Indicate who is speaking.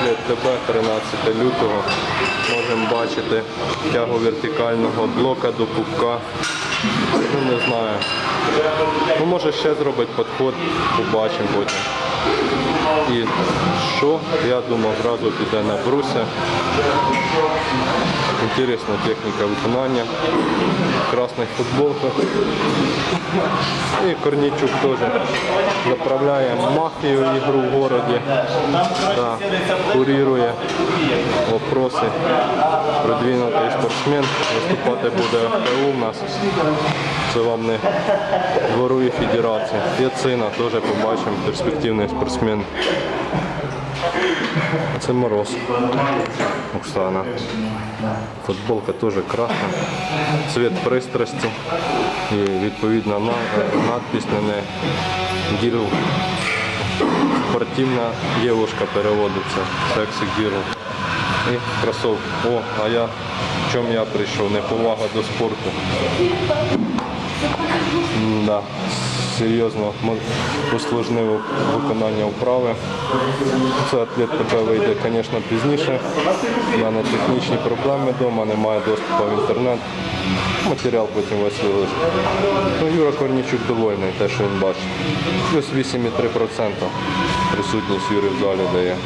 Speaker 1: атлет ТБ 13 лютого. Можемо бачити тягу вертикального блока до пупка. Ну не знаю. Ну може ще зробити підход, побачимо потім. І що? Я думав, зразу піде на бруся. Інтересна техніка виконання. В красних футболках. І Корнійчук теж заправляє мафію ігру в городі. Да, курірує вопроси. Продвинутий спортсмен. Виступати буде ФПУ у нас. Це вам не дворові федерації. Яцина теж побачимо, перспективний спортсмен. Це мороз. Оксана. Футболка теж красна. Цвіт пристрасті. І відповідна надпись на неї. Гірл. Спортивна дівчинка переводиться. Сексі гірл. І кросовки. О, а я в чому я прийшов? Неповага до спорту. Да, серйозно усложнив виконання вправи. Це атлет тебе вийде, звісно, пізніше. У мене технічні проблеми вдома, немає доступу в інтернет. Матеріал потім весь вилежить. Ну, Юра Корнічук довольний, те, що він бачить. Плюс 8,3% присутність Юри в залі дає.